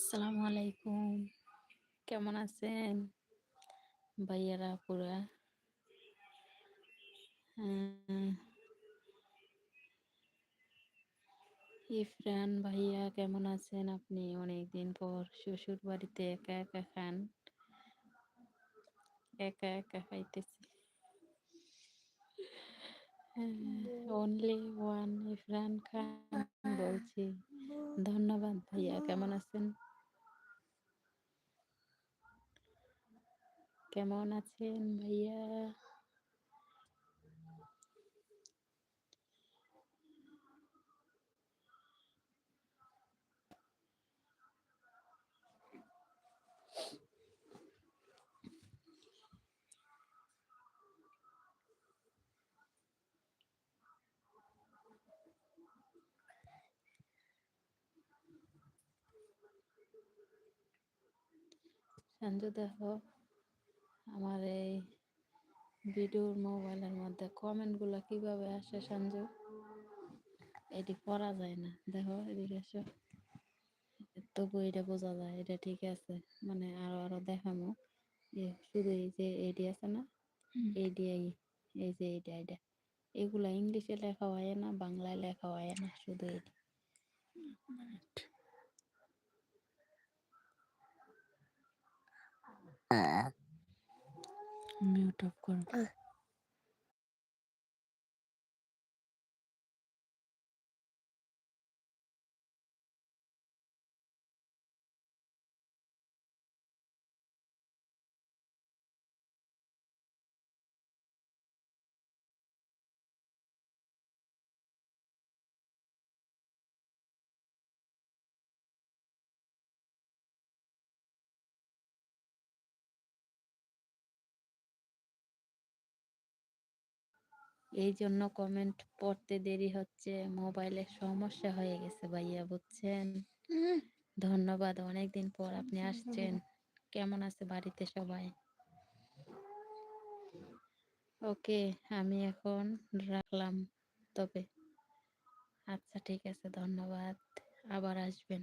আসসালামু আলাইকুম। কেমন আছেন? ভাইয়ারা পুরা ইফরান ভাইয়া, কেমন আছেন আপনি? অনেকদিন পর শ্বশুর বাড়িতে একা একা খান। একা একা খাইতেছি। অনলি ওয়ান ইফরান খান বলছি। ধন্যবাদ ভাইয়া, কেমন আছেন? কেমন আছেন ভাইয়া? সঞ্জু দেখো আমার এই ভিডিওর মোবাইলের মধ্যে কমেন্টগুলো কীভাবে আসে সঞ্জু? এটি পড়া যায় না। দেখো এদিকে এসো। তবু এটা বোঝা যায় এটা ঠিক আছে। মানে আরও আরও দেখামো। যে শুধু এই যে এডি আছে না? এডিআই এই যে এইটা এটা এগুলা ইংলিশে লেখা হয় না বাংলায় লেখা হয় না শুধু এটি মিউট অফ করো এই জন্য কমেন্ট পড়তে দেরি হচ্ছে মোবাইলের সমস্যা হয়ে গেছে ভাইয়া বুঝছেন? ধন্যবাদ অনেকদিন পর আপনি আসছেন। কেমন আছে বাড়িতে সবাই? ওকে আমি এখন রাখলাম তবে আচ্ছা ঠিক আছে ধন্যবাদ আবার আসবেন।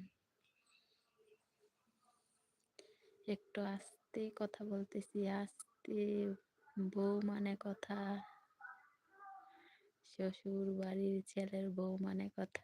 একটু আস্তে কথা বলতেছি আস্তে বউ মানে কথা। শ্বশুর বাড়ির ছেলের বউ মানে কথা।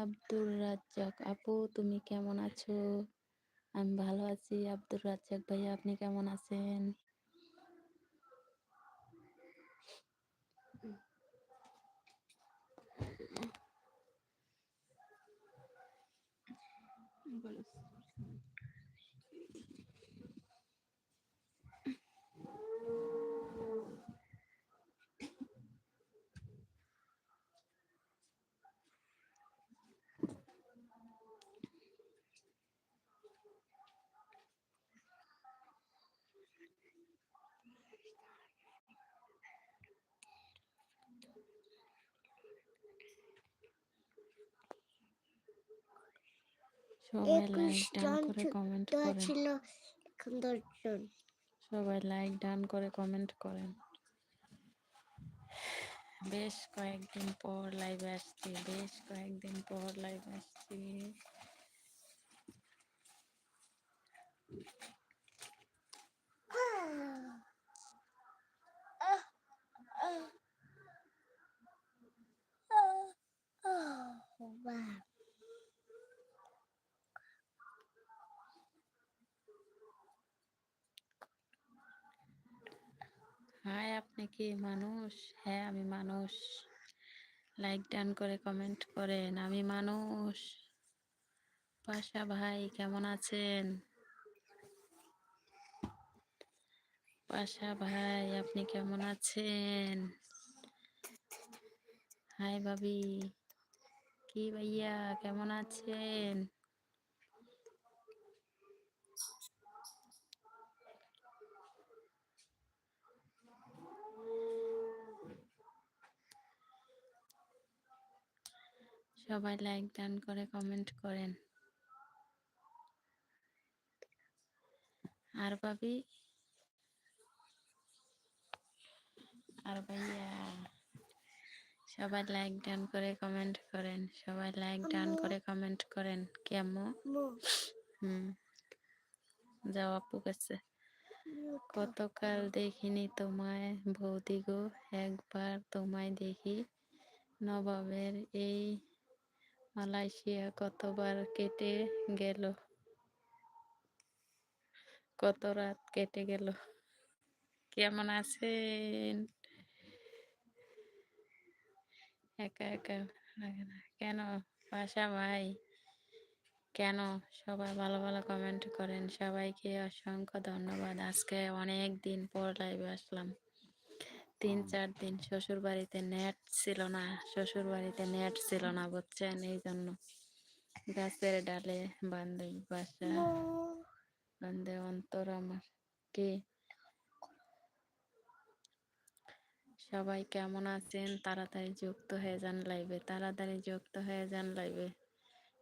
আব্দুর রাজ্জাক, আপু তুমি কেমন আছো? আমি ভালো আছি। আব্দুর রাজ্জাক ভাইয়া, আপনি কেমন আছেন? সবাই লাইক ডান করে কমেন্ট করেন এখন দশজন সবাই লাইক ডান করে কমেন্ট করেন বেশ কয়েকদিন পর লাইভে আসছি বেশ কয়েকদিন পর লাইভে আসছি বাহ হাই আপনি কি মানুষ? হ্যাঁ আমি মানুষ। লাইক ডান করে কমেন্ট করেন, আমি মানুষ। পাশা ভাই, কেমন আছেন? পাশা ভাই, আপনি কেমন আছেন? হাই ভাবি। কি ভাইয়া, কেমন আছেন? সবাই লাইক ডান করে কমেন্ট করেন। আর ভাবি? আর ভাইয়া? সবাই লাইক ডান করে কমেন্ট করেন। সবাই লাইক ডান করে কমেন্ট করেন। কেমন হুম। যাও আপু কাছে। কতকাল দেখিনি তোমায় বৌদি গো একবার তোমায় দেখি। নবাবের এই মালয়েশিয়া কতবার কেটে গেল? কত রাত কেটে গেল? কেমন আছেন? একা একা? কেন? বাসা ভাই? কেন? সবাই ভালো ভালো কমেন্ট করেন। সবাইকে অসংখ্য ধন্যবাদ। আজকে অনেক দিন পর লাইভে আসলাম। তিন চার দিন শ্বশুর বাড়িতে নেট ছিল না শ্বশুর বাড়িতে নেট ছিল না বুঝছেন এই জন্য গাছের ডালে বান্ধব বাসা বান্ধে অন্তর আমার। কি? সবাই কেমন আছেন? তাড়াতাড়ি যুক্ত হয়ে যান লাইভে তাড়াতাড়ি যুক্ত হয়ে যান লাইভে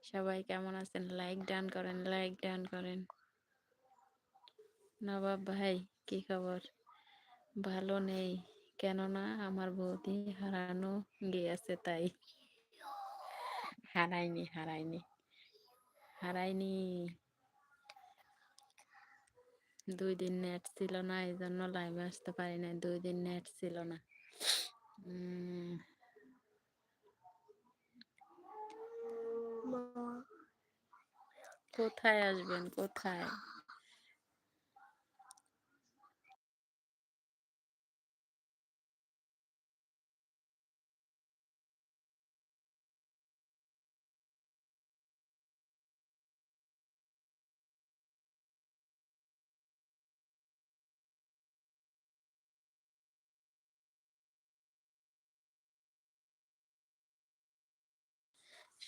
সবাই কেমন আছেন? লাইক ডান করেন লাইক ডান করেন। নবাব ভাই কি খবর? ভালো নেই। কেননা আমার বৌদি হারানো গিয়েছে তাই। হারাইনি হারাইনি হারাইনি দুই দিন নেট ছিল না এই জন্য লাইভে আসতে পারি না দুই দিন নেট ছিল না। উম, কোথায় আসবেন? কোথায়?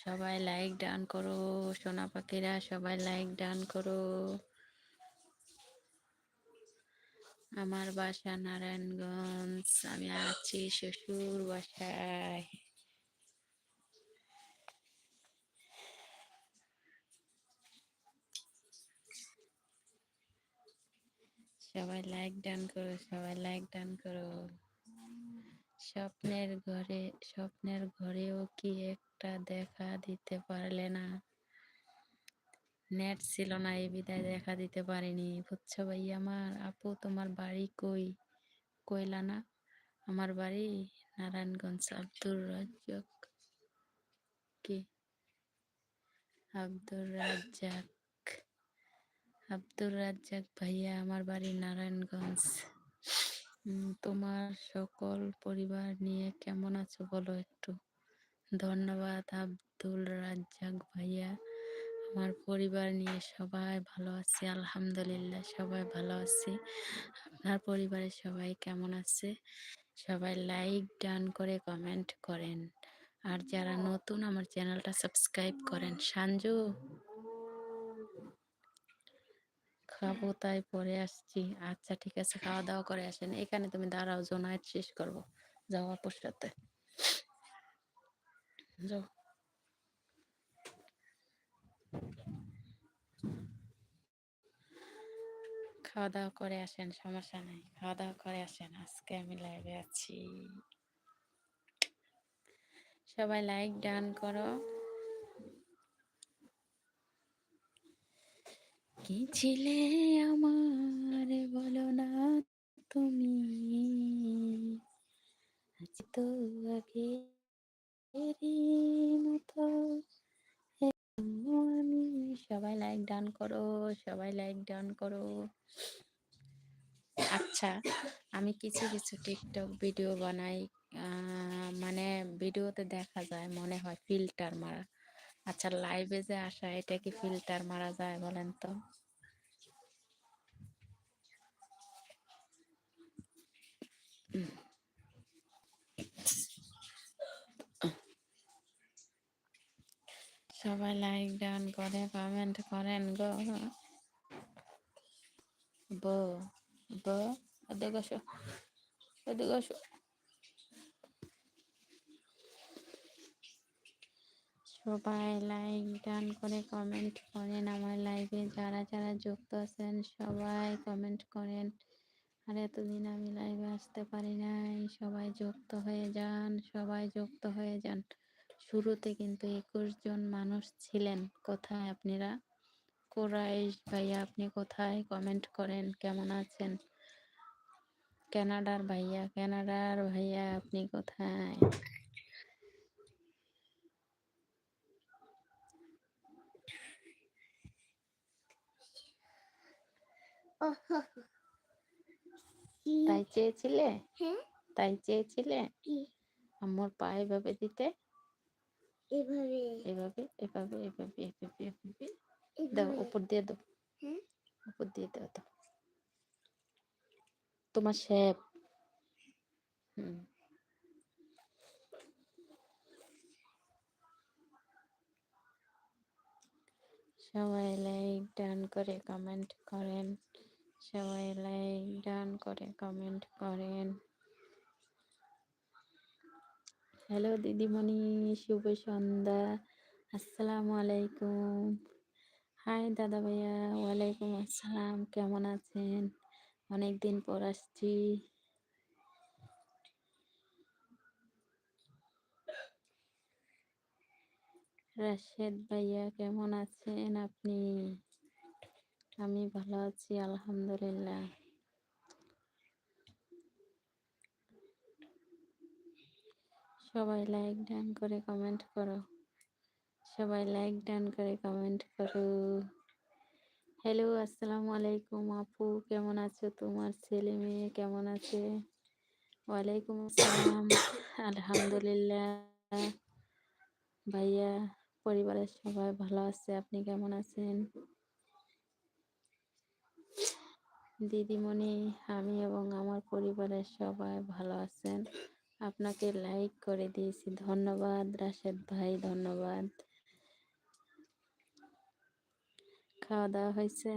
সবাই লাইক ডান করো, সোনা পাখিরা সবাই লাইক ডান করো। আমার বাসা নারায়ণগঞ্জ, আমি আছি শ্বশুর বাসায়। সবাই লাইক ডান করো, সবাই লাইক ডান করো। স্বপ্নের ঘরে, স্বপ্নের ঘরেও কি একটা দেখা দিতে পারলে না? নেট ছিল না, এই বিদায় দেখা দিতে পারিনি। বুঝছ ভাই, আমার আপু তোমার বাড়ি কই? কইলা না? আমার বাড়ি নারায়ণগঞ্জ আব্দুর রাজ্জাক। কি? আব্দুর রাজ্জাক। আব্দুর রাজ্জাক ভাইয়া, আমার বাড়ি নারায়ণগঞ্জ। তোমার সকল পরিবার নিয়ে কেমন আছো বলো একটু? ধন্যবাদ, আব্দুল রাজ্জাক ভাইয়া। আমার পরিবার নিয়ে সবাই ভালো আছি, আলহামদুলিল্লাহ সবাই ভালো আছি। আপনার পরিবারের সবাই কেমন আছে? সবাই লাইক ডান করে কমেন্ট করেন। আর যারা নতুন আমার চ্যানেলটা সাবস্ক্রাইব করেন সাঞ্জু খাব, তাই পরে আসছি। আচ্ছা ঠিক আছে, খাওয়া দাওয়া করে আসেন। এখানে তুমি দাঁড়াও জোনায়েত শেষ করব। যাও আপুর যাও। খাওয়া দাওয়া করে আসেন, সমস্যা নেই। খাওয়া দাওয়া করে আসেন, আজকে আমি লাইভে আছি। সবাই লাইক ডান করো। কি ছিলে আমার? বলো না তুমি। আজ তো আগে মতো। আমি সবাই লাইক ডান করো, সবাই লাইক ডান করো। আচ্ছা আমি কিছু কিছু টিকটক ভিডিও বানাই। মানে ভিডিওতে দেখা যায়, মনে হয় ফিল্টার মারা। আচ্ছা লাইভে যে আসা, এটা কি ফিল্টার মারা যায় বলেন তো? সবাই লাইক ডান করে, কমেন্ট করেন গো। বো সবাই লাইক ডান করে, কমেন্ট করেন। আমার লাইভে যারা যারা যুক্ত আছেন, সবাই কমেন্ট করেন। আর এতদিন আমি লাইভে আসতে পারি নাই। সবাই যুক্ত হয়ে যান সবাই যুক্ত হয়ে যান। শুরুতে কিন্তু একুশ জন মানুষ ছিলেন। কোথায় আপনারা? কোরাইশ ভাইয়া আপনি কোথায়? কমেন্ট করেন কেমন আছেন? কানাডার ভাইয়া কানাডার ভাইয়া আপনি কোথায়? Oh, তাই চেয়েছিলে? হ্যাঁ। তাই চেয়েছিলে? কি? আম্মুর পা এভাবে দিতে? এভাবে। এভাবে এভাবে এভাবে এভাবে এভাবে। দাও উপর দিয়ে দাও। হ্যাঁ। উপর দিয়ে দাও দাও। তোমার শেপ হুম। সবাই লাইক ডান করে কমেন্ট করেন। সবাই লাইক ডান করে, কমেন্ট করেন। হ্যালো দিদিমণি, শুভ সন্ধ্যা। আসসালামু আলাইকুম। হাই দাদা ভাইয়া, ওয়ালাইকুম আসসালাম, কেমন আছেন? অনেক দিন পর আসছি। রাশেদ ভাইয়া, কেমন আছেন আপনি? আমি ভালো আছি, আলহামদুলিল্লাহ। সবাই লাইক ডান করে কমেন্ট করো। সবাই লাইক ডান করে কমেন্ট করো। হ্যালো আসসালামু আলাইকুম আপু, কেমন আছো তোমার ছেলে মেয়ে, কেমন আছে? ওয়ালাইকুম আসসালাম, আলহামদুলিল্লাহ। ভাইয়া, পরিবারের সবাই ভালো আছে, আপনি কেমন আছেন? দিদিমণি, আমি এবং আমার পরিবারের সবাই ভালো আছেন। আপনাকে লাইক করে দিয়েছি। ধন্যবাদ, রাশেদ ভাই, ধন্যবাদ। খাওয়া দাওয়া হয়েছে?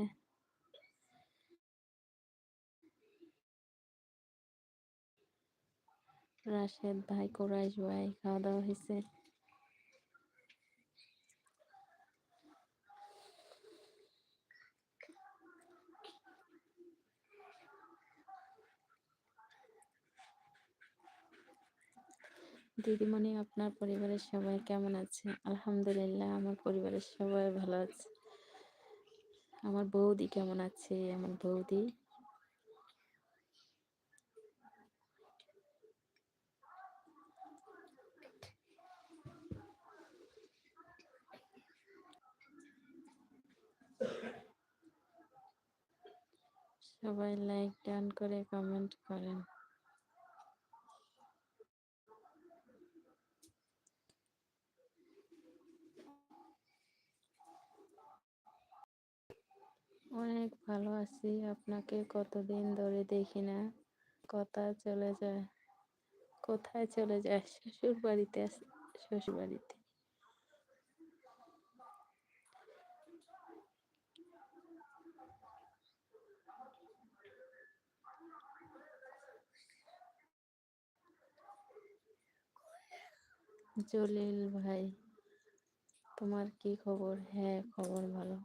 রাশেদ ভাই, কোরাইশ ভাই, খাওয়া দাওয়া হয়েছে? দিদিমণি আপনার পরিবারের সবাই কেমন আছে? আলহামদুলিল্লাহ, আমার পরিবারের সবাই ভালো আছে। আমার বৌদি কেমন আছে? আমার বৌদি? সবাই লাইক ডান করে কমেন্ট করেন। অনেক ভালো আছি। আপনাকে কতদিন ধরে দেখি না। কথা চলে যায়। কোথায় চলে যায়? শ্বশুর বাড়িতে আস- শ্বশুর বাড়িতে জলিল ভাই, তোমার কি খবর? হ্যাঁ খবর ভালো।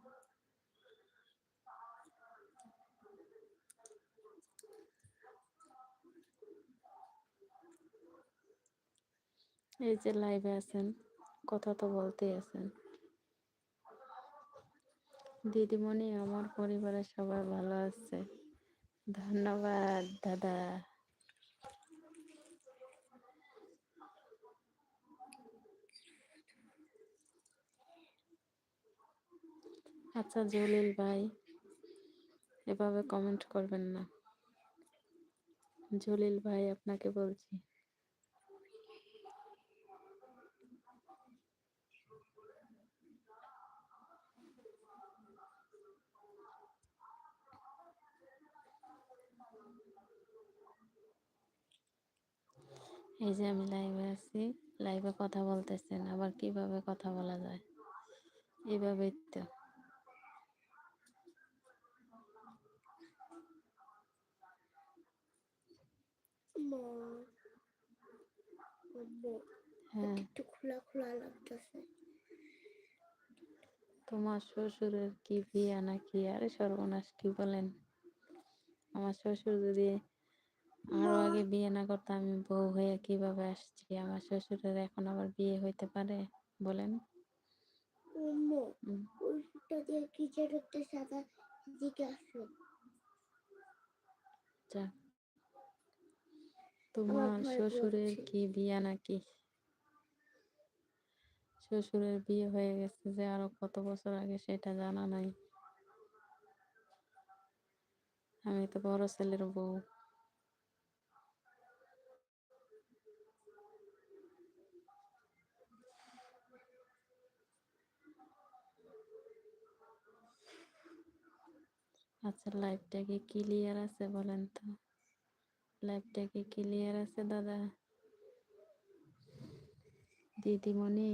এই যে লাইভে আছেন, কথা তো বলতেই আছেন। দিদিমণি, আমার পরিবারের সবাই ভালো আছে। ধন্যবাদ, দাদা। আচ্ছা জলিল ভাই, এভাবে কমেন্ট করবেন না। জলিল ভাই, আপনাকে বলছি। এই যে আমি লাইভে আছি লাইভে কথা বলতেছেন আবার কীভাবে কথা বলা যায়? এভাবেই তো। হ্যাঁ। একটু খোলা খোলা লাগতেছে। তোমার শ্বশুরের কি বিয়া নাকি? আরে সর্বনাশ কি বলেন? আমার শ্বশুর যদি আরও আগে বিয়ে না করতো আমি বউ হয়ে কীভাবে আসছি? আমার শ্বশুরের এখন আবার বিয়ে হইতে পারে বলেন। তোমার শ্বশুরের কি বিয়া নাকি? শ্বশুরের বিয়ে হয়ে গেছে যে আরও কত বছর আগে সেটা জানা নাই। আমি তো বড় ছেলের বউ। আচ্ছা লাইভটা কি ক্লিয়ার আছে বলেন তো। লাইভটা কি ক্লিয়ার আছে দাদা? দিদিমণি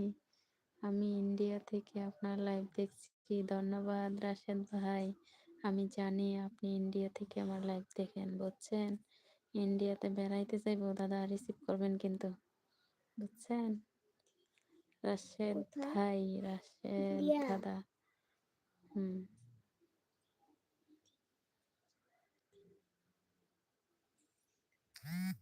আমি ইন্ডিয়া থেকে আপনার লাইভ দেখছি। ধন্যবাদ রাশেদ ভাই। আমি জানি আপনি ইন্ডিয়া থেকে আমার লাইভ দেখেন বুঝছেন? ইন্ডিয়াতে বেড়াইতে যাইবো দাদা রিসিভ করবেন কিন্তু বুঝছেন? রাশেদ ভাই রাশেদ দাদা হুম। Mm-hmm.